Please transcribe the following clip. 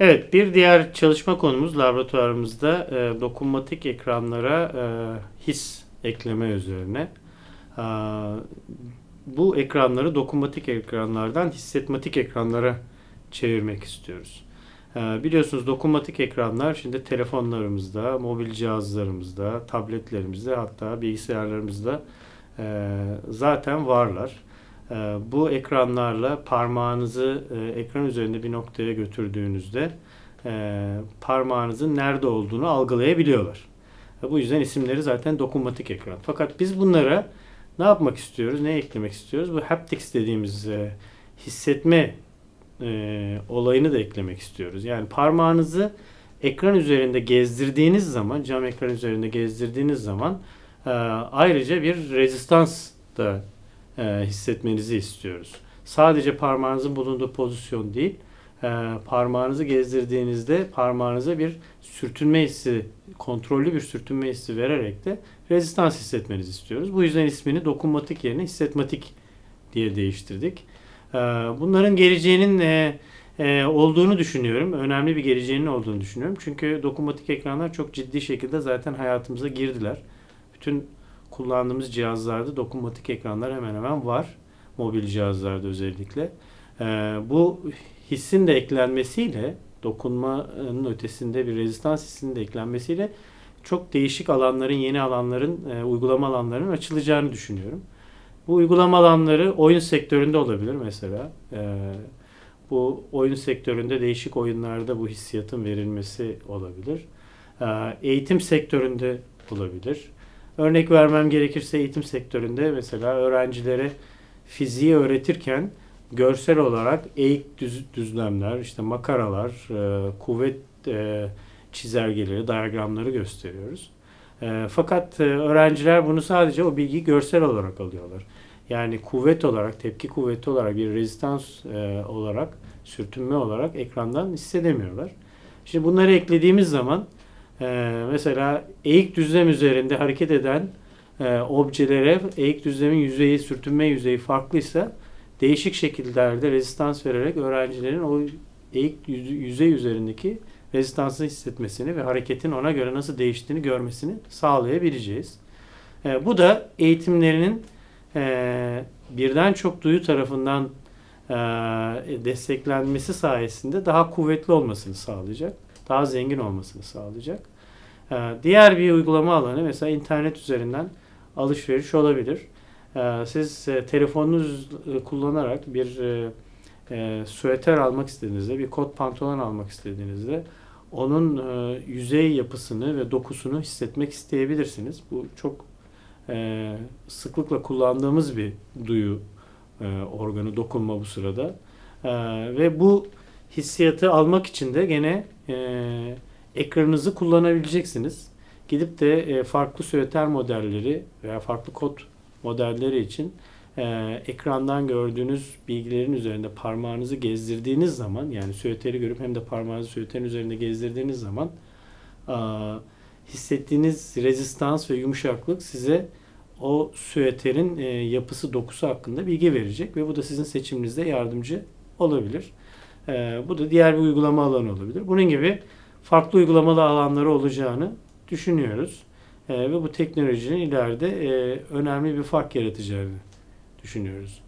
Evet, bir diğer çalışma konumuz laboratuvarımızda e, dokunmatik ekranlara e, his ekleme üzerine. E, bu ekranları dokunmatik ekranlardan hissetmatik ekranlara çevirmek istiyoruz. E, biliyorsunuz dokunmatik ekranlar şimdi telefonlarımızda, mobil cihazlarımızda, tabletlerimizde hatta bilgisayarlarımızda e, zaten varlar. E, bu ekranlarla parmağınızı e, ekran üzerinde bir noktaya götürdüğünüzde e, parmağınızın nerede olduğunu algılayabiliyorlar. Bu yüzden isimleri zaten dokunmatik ekran. Fakat biz bunlara ne yapmak istiyoruz, ne eklemek istiyoruz? Bu haptics dediğimiz e, hissetme olayını da eklemek istiyoruz. Yani parmağınızı ekran üzerinde gezdirdiğiniz zaman, cam ekran üzerinde gezdirdiğiniz zaman ayrıca bir rezistans da e, hissetmenizi istiyoruz. Sadece parmağınızın bulunduğu pozisyon değil, e, parmağınızı gezdirdiğinizde parmağınıza bir sürtünme hissi, kontrollü bir sürtünme hissi vererek de rezistans hissetmenizi istiyoruz. Bu yüzden ismini dokunmatik yerine hissetmatik diye değiştirdik. E, bunların geleceğinin e, e, olduğunu düşünüyorum. Önemli bir geleceğinin olduğunu düşünüyorum. Çünkü dokunmatik ekranlar çok ciddi şekilde zaten hayatımıza girdiler. Bütün kullandığımız cihazlarda dokunmatik ekranlar hemen hemen var. Mobil cihazlarda özellikle. Ee, bu hissin de eklenmesiyle dokunmanın ötesinde bir rezistans hissinin de eklenmesiyle çok değişik alanların, yeni alanların, e, uygulama alanlarının açılacağını düşünüyorum. Bu uygulama alanları oyun sektöründe olabilir mesela. Ee, bu oyun sektöründe değişik oyunlarda bu hissiyatın verilmesi olabilir. Ee, eğitim sektöründe olabilir. Örnek vermem gerekirse eğitim sektöründe mesela öğrencilere fiziği öğretirken görsel olarak eğik düz, düzlemler, işte makaralar, e, kuvvet e, çizelgeleri, diyagramları gösteriyoruz. E, fakat e, öğrenciler bunu sadece o bilgiyi görsel olarak alıyorlar. Yani kuvvet olarak, tepki kuvveti olarak, bir rezistans e, olarak, sürtünme olarak ekrandan hissedemiyorlar. Şimdi bunları eklediğimiz zaman ee, mesela eğik düzlem üzerinde hareket eden e, objelere eğik düzlemin yüzeyi, sürtünme yüzeyi farklıysa değişik şekillerde rezistans vererek öğrencilerin o eğik yüze- yüzey üzerindeki rezistansı hissetmesini ve hareketin ona göre nasıl değiştiğini görmesini sağlayabileceğiz. E, bu da eğitimlerinin e, birden çok duyu tarafından e, desteklenmesi sayesinde daha kuvvetli olmasını sağlayacak daha zengin olmasını sağlayacak. Ee, Diğer bir uygulama alanı mesela internet üzerinden alışveriş olabilir. Ee, Siz e, telefonunuz e, kullanarak bir e, e, süeter almak istediğinizde, bir kot pantolon almak istediğinizde onun yüzey yapısını ve dokusunu hissetmek isteyebilirsiniz. Bu çok sıklıkla kullandığımız bir duyu organı, dokunma bu sırada. E, ve bu hissiyatı almak için de gene e, ekranınızı kullanabileceksiniz. Gidip de e, farklı süveter modelleri veya farklı kod modelleri için e, ekrandan gördüğünüz bilgilerin üzerinde parmağınızı gezdirdiğiniz zaman yani süveteri görüp hem de parmağınızı süveterin üzerinde gezdirdiğiniz zaman e, hissettiğiniz rezistans ve yumuşaklık size o süveterin e, yapısı dokusu hakkında bilgi verecek ve bu da sizin seçiminizde yardımcı olabilir. Ee, bu da diğer bir uygulama alanı olabilir. Bunun gibi farklı uygulamalı alanları olacağını düşünüyoruz. Ee, ve bu teknolojinin ileride e, önemli bir fark yaratacağını düşünüyoruz.